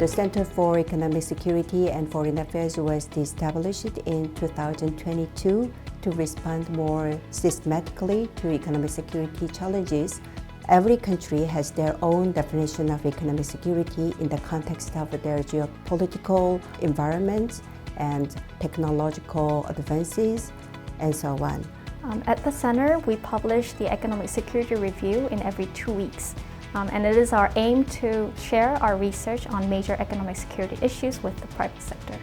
The Center for Economic Security and Foreign Affairs was established in 2022 to respond more systematically to economic security challenges. Every country has their own definition of economic security in the context of their geopolitical environment and technological advances and so on. Um, at the center, we publish the Economic Security Review in every two weeks. Um, and it is our aim to share our research on major economic security issues with the private sector.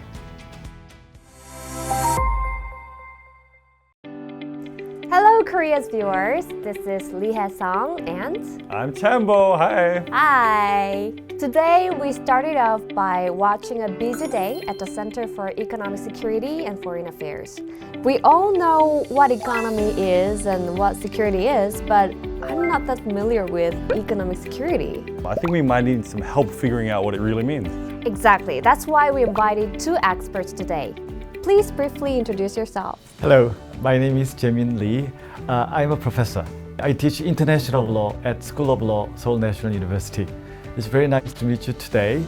Hello, Korea's viewers. This is Lee Hae-sung and I'm Chambo. Hi. Hi. Today we started off by watching a busy day at the Center for Economic Security and Foreign Affairs. We all know what economy is and what security is, but I'm not that familiar with economic security. I think we might need some help figuring out what it really means. Exactly. That's why we invited two experts today. Please briefly introduce yourself. Hello, my name is Jaemin Lee. Uh, I'm a professor. I teach international law at School of Law, Seoul National University. It's very nice to meet you today.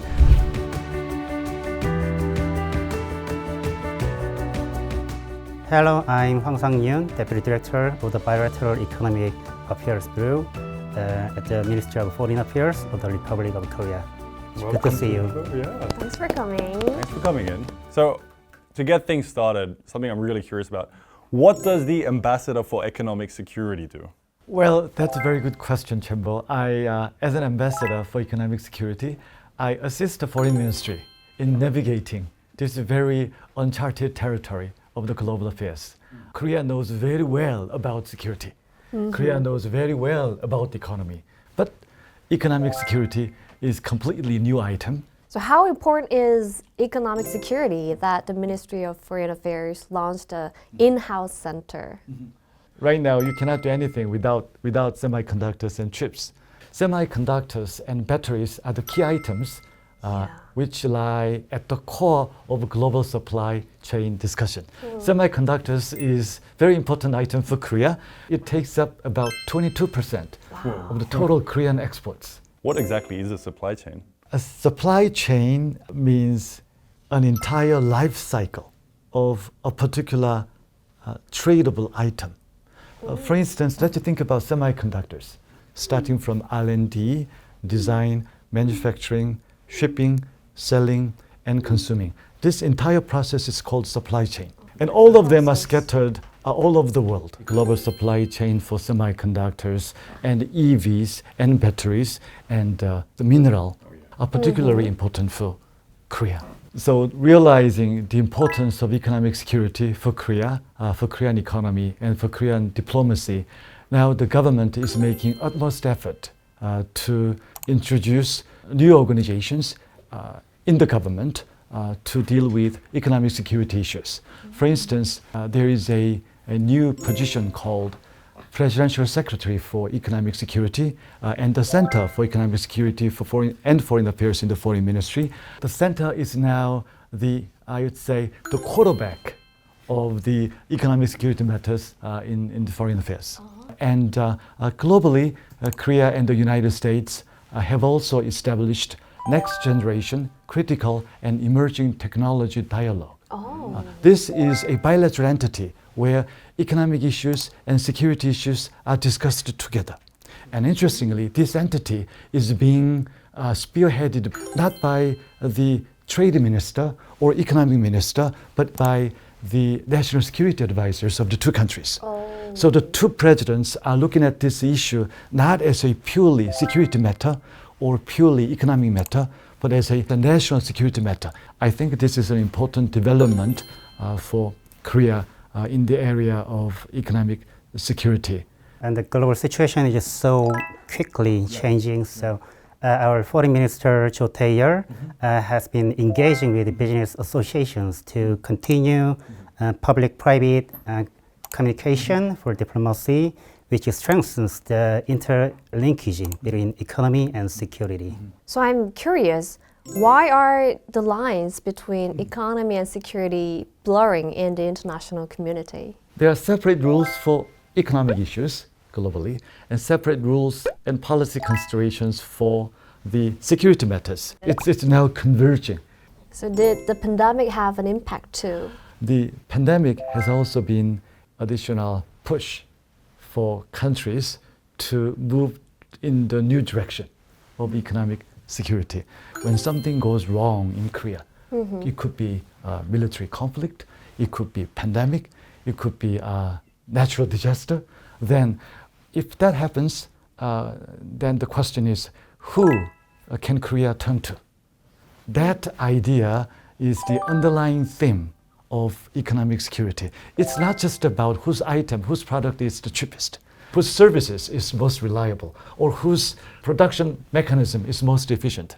Hello, I'm Hwang Sang-yoon, Deputy Director of the Bilateral Economic Affairs Bureau uh, at the Ministry of Foreign Affairs of the Republic of Korea. It's good to see you. Yeah. Thanks for coming. Thanks for coming in. So, to get things started, something I'm really curious about. What does the Ambassador for Economic Security do? Well, that's a very good question, Chambo. I, uh, as an ambassador for economic security, I assist the foreign ministry in navigating this very uncharted territory of the global affairs. Korea knows very well about security. Korea knows very well about the economy. But economic security is completely new item. So, how important is economic security that the Ministry of Foreign Affairs launched a mm-hmm. in-house center? Mm-hmm. Right now, you cannot do anything without, without semiconductors and chips. Semiconductors and batteries are the key items uh, which lie at the core of global supply chain discussion. Hmm. Semiconductors is very important item for Korea. It takes up about 22% of the total Korean exports. What exactly is a supply chain? A supply chain means an entire life cycle of a particular uh, tradable item. Uh, for instance, let's think about semiconductors, starting from R&D, design, manufacturing, shipping, selling, and consuming. This entire process is called supply chain. And all of them are scattered uh, all over the world. Global supply chain for semiconductors and EVs and batteries and uh, the mineral are particularly important for Korea. So realizing the importance of economic security for Korea, uh, for Korean economy, and for Korean diplomacy, now the government is making utmost effort uh, to introduce new organizations uh, in the government uh, to deal with economic security issues. For instance, uh, there is a, a new position called Presidential Secretary for Economic Security uh, and the Center for Economic Security for Foreign and Foreign Affairs in the Foreign Ministry. The center is now the, I would say, the quarterback of the economic security matters uh, in, in the foreign affairs. And uh, uh, globally, uh, Korea and the United States uh, have also established next generation critical and emerging technology dialogue. Uh, this is a bilateral entity where economic issues and security issues are discussed together. And interestingly, this entity is being uh, spearheaded not by the trade minister or economic minister, but by the national security advisors of the two countries. So the two presidents are looking at this issue not as a purely security matter or purely economic matter, but as a, a national security matter. I think this is an important development uh, for Korea uh, in the area of economic security. And the global situation is just so quickly changing. So, uh, our foreign minister Cho Tae-yeol uh, has been engaging with the business associations to continue uh, public-private uh, communication for diplomacy, which strengthens the interlinkage between economy and security. So I'm curious, why are the lines between economy and security blurring in the international community? There are separate rules for economic issues globally and separate rules and policy considerations for the security matters. It's, it's now converging. So did the pandemic have an impact too? The pandemic has also been additional push for countries to move in the new direction of economic security. When something goes wrong in Korea, it could be a military conflict, it could be pandemic, it could be a natural disaster. Then, if that happens, uh, then the question is, who uh, can Korea turn to? That idea is the underlying theme of economic security. It's not just about whose item, whose product is the cheapest, whose services is most reliable, or whose production mechanism is most efficient.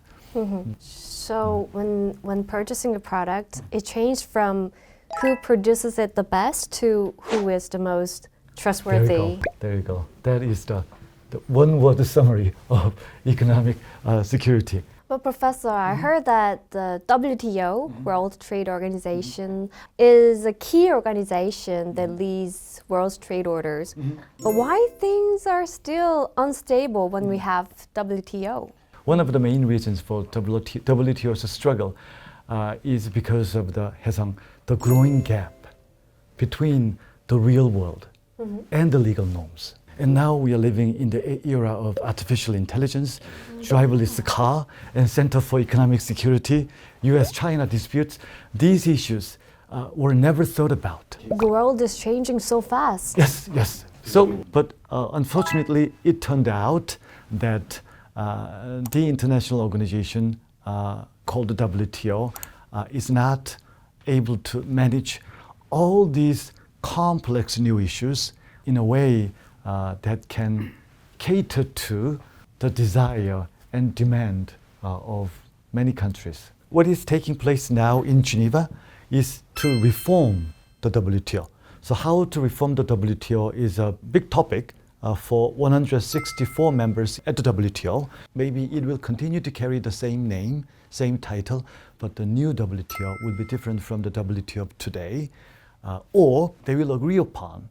So when when purchasing a product, it changed from who produces it the best to who is the most trustworthy. There you go. There you go. That is the, the one word summary of economic uh, security. But Professor, I mm-hmm. heard that the WTO, mm-hmm. World Trade mm-hmm. Organization, is a key organization that leads world trade orders. But why things are still unstable when we have WTO? One of the main reasons for WTO's struggle uh, is because of the the growing gap between the real world and the legal norms. And now we are living in the era of artificial intelligence, driverless car, and Center for Economic Security, US-China disputes. These issues uh, were never thought about. The world is changing so fast. Yes, yes. So, but uh, unfortunately, it turned out that uh, the international organization uh, called the WTO uh, is not able to manage all these complex new issues in a way uh, that can cater to the desire and demand uh, of many countries. What is taking place now in Geneva is to reform the WTO. So, how to reform the WTO is a big topic uh, for 164 members at the WTO. Maybe it will continue to carry the same name, same title, but the new WTO will be different from the WTO of today, uh, or they will agree upon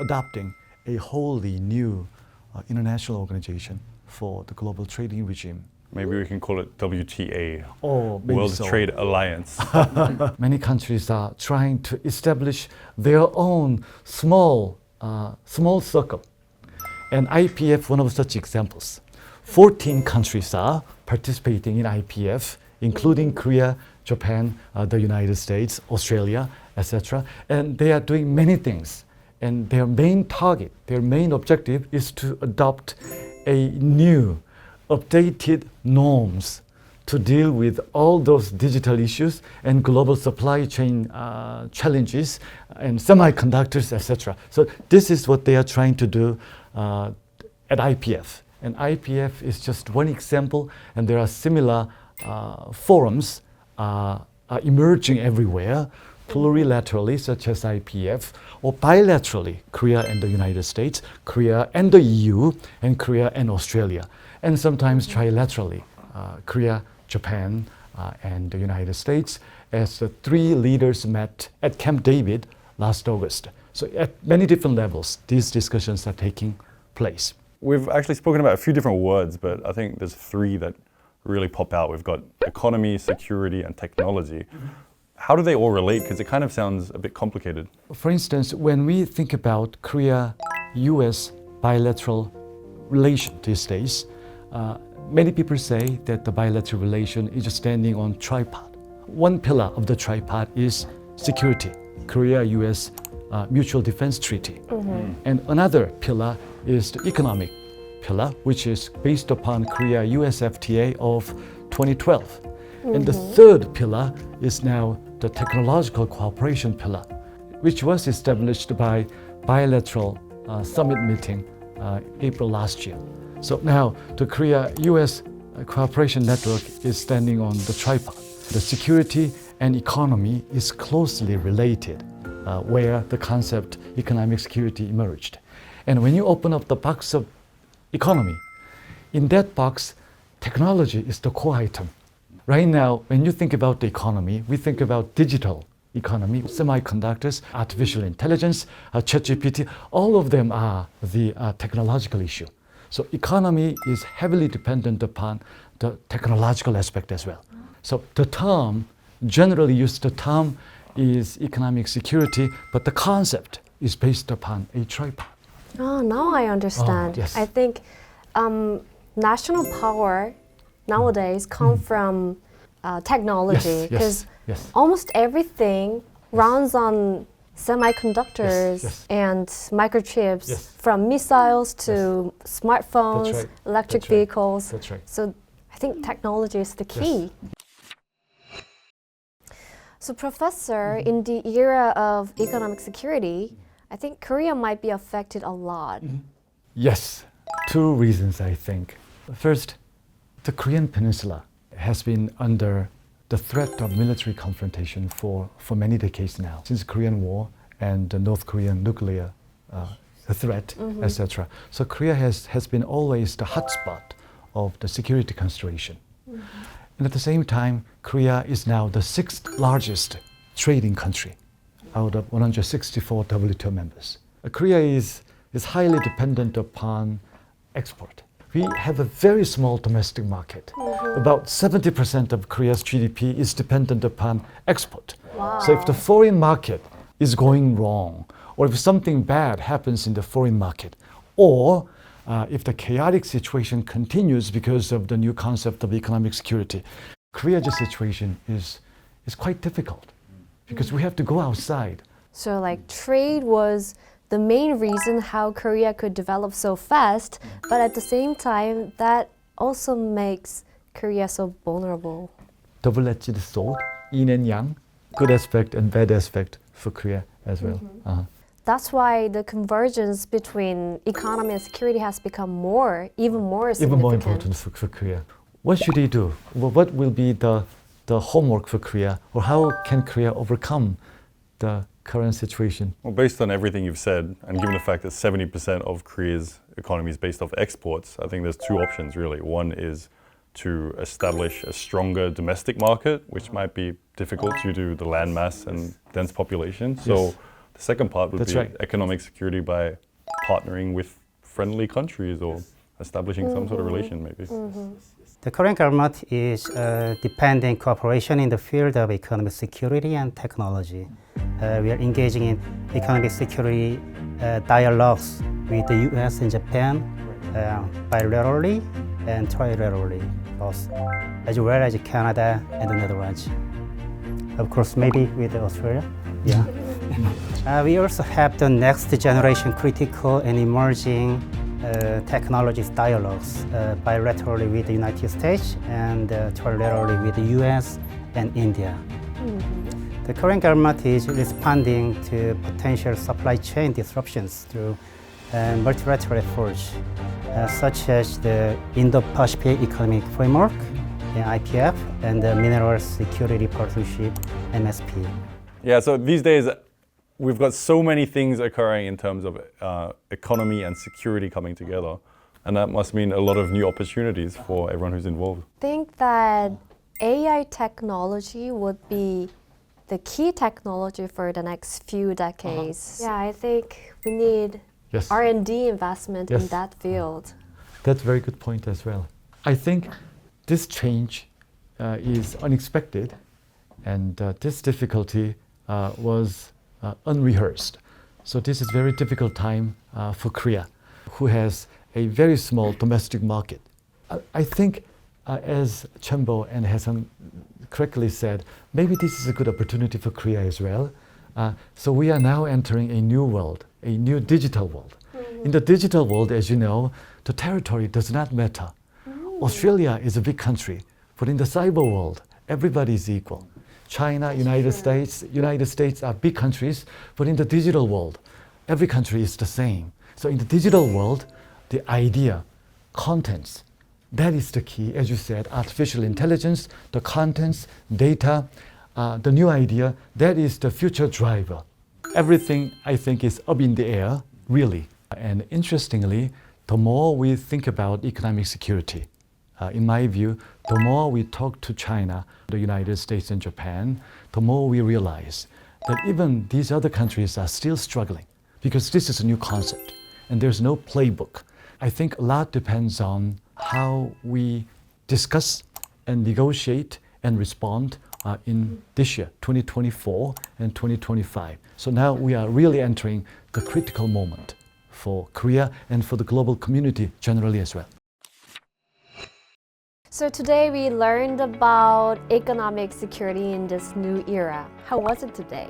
adopting a wholly new uh, international organization for the global trading regime. Maybe we can call it WTA, Or maybe World so. Trade Alliance. Many countries are trying to establish their own small, uh, small circle. And IPF, one of such examples. 14 countries are participating in IPF, including Korea, Japan, uh, the United States, Australia, etc. And they are doing many things. And their main target, their main objective is to adopt a new, updated norms to deal with all those digital issues and global supply chain uh, challenges and semiconductors, etc. So this is what they are trying to do uh, at IPF. And IPF is just one example, and there are similar uh, forums uh, emerging everywhere, plurilaterally, such as IPF, or bilaterally, Korea and the United States, Korea and the EU, and Korea and Australia, and sometimes trilaterally, uh, Korea, Japan, uh, and the United States, as the three leaders met at Camp David last August. So, at many different levels, these discussions are taking place. We've actually spoken about a few different words, but I think there's three that really pop out. We've got economy, security, and technology. How do they all relate? Because it kind of sounds a bit complicated. For instance, when we think about Korea US bilateral relation these days, uh, many people say that the bilateral relation is standing on tripod. One pillar of the tripod is security, Korea US uh, Mutual Defense Treaty. And another pillar is the economic pillar, which is based upon Korea US FTA of 2012. And the third pillar is now the technological cooperation pillar, which was established by bilateral uh, summit meeting uh, April last year. So now the Korea-U.S. cooperation network is standing on the tripod. The security and economy is closely related, uh, where the concept economic security emerged. And when you open up the box of economy, in that box, technology is the core item. Right now, when you think about the economy, we think about digital economy, semiconductors, artificial intelligence, uh, ChatGPT, all of them are the uh, technological issue. So economy is heavily dependent upon the technological aspect as well. So the term generally used the term is economic security, but the concept is based upon a tripod. Oh, now I understand. yes. I think um, national power nowadays come from uh, technology Mm. Yes, yes, because yes. almost everything runs on semiconductors and microchips from missiles to smartphones, right. electric That's right. vehicles. That's right. So I think technology is the key. So, Professor, Mm-hmm. in the era of economic security, I think Korea might be affected a lot. Mm-hmm. Yes, two reasons I think. First, the Korean Peninsula has been under the threat of military confrontation for, for many decades now, since the Korean War and the North Korean nuclear uh, threat, etc. So Korea has, has been always the hotspot of the security consideration. And at the same time, Korea is now the sixth largest trading country out of 164 WTO members. Korea is, is highly dependent upon export. We have a very small domestic market. About 70% of Korea's GDP is dependent upon export. So if the foreign market is going wrong, or if something bad happens in the foreign market, or uh, if the chaotic situation continues because of the new concept of economic security, Korea's situation is, is quite difficult because we have to go outside. So, like, trade was the main reason how Korea could develop so fast, but at the same time, that also makes Korea so vulnerable. double-edged sword, yin and yang, good aspect and bad aspect for Korea as well. Uh-huh. That's why the convergence between economy and security has become more, even more Even more important for, for Korea. What should they do? Wh- What will be the, the homework for Korea, or how can Korea overcome the current situation? Well, based on everything you've said, and given the fact that 70% of Korea's economy is based off exports, I think there's two options really. One is to establish a stronger domestic market, which might be difficult due to the landmass and dense population. So Yes. the second part would That's be right. economic security by partnering with friendly countries or establishing some sort of relation maybe. The Korean government is uh, depending cooperation in the field of economic security and technology. Uh, we are engaging in economic security uh, dialogues with the U.S. and Japan uh, bilaterally and trilaterally, both, as well as Canada and the Netherlands. Of course, maybe with Australia. Yeah. Uh, we also have the next generation critical and emerging uh, technologies dialogues uh, bilaterally with the United States and trilaterally with the US and India. The Korean government is responding to potential supply chain disruptions through uh, multilateral efforts, uh, such as the Indo-Pacific Economic Framework, the IPF, and the Mineral Security Partnership, MSP. Yeah, so these days we've got so many things occurring in terms of uh, economy and security coming together. And that must mean a lot of new opportunities for everyone who's involved. I think that AI technology would be the key technology for the next few decades. Yeah, I think we need Yes. R&D investment in that field. That's a very good point as well. I think this change uh, is unexpected, and uh, this difficulty uh, was uh, unrehearsed. So this is very difficult time uh, for Korea, who has a very small domestic market. I, I think, uh, as Chembo and Hasan correctly said, maybe this is a good opportunity for Korea as well. Uh, so we are now entering a new world, a new digital world. In the digital world, as you know, the territory does not matter. Australia is a big country, but in the cyber world, everybody is equal. China, United States, United States are big countries, but in the digital world, every country is the same. So in the digital world, the idea, contents, that is the key, as you said, artificial intelligence, the contents, data, uh, the new idea, that is the future driver. Everything, I think, is up in the air, really. And interestingly, the more we think about economic security, uh, in my view, the more we talk to China, the United States, and Japan, the more we realize that even these other countries are still struggling because this is a new concept and there's no playbook. I think a lot depends on how we discuss and negotiate and respond uh, in this year, 2024 and 2025. So now we are really entering the critical moment for Korea and for the global community generally as well. So today we learned about economic security in this new era. How was it today?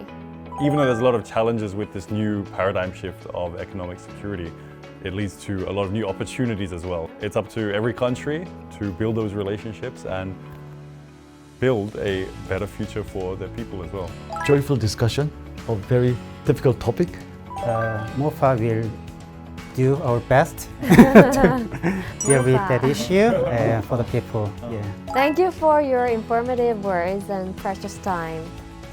Even though there's a lot of challenges with this new paradigm shift of economic security, it leads to a lot of new opportunities as well. It's up to every country to build those relationships and build a better future for their people as well. Joyful discussion of very difficult topic. Uh, MOFA will do our best to deal with that issue uh, for the people. Yeah. Thank you for your informative words and precious time.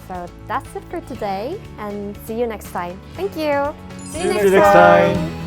So that's it for today and see you next time. Thank you. See See you next time.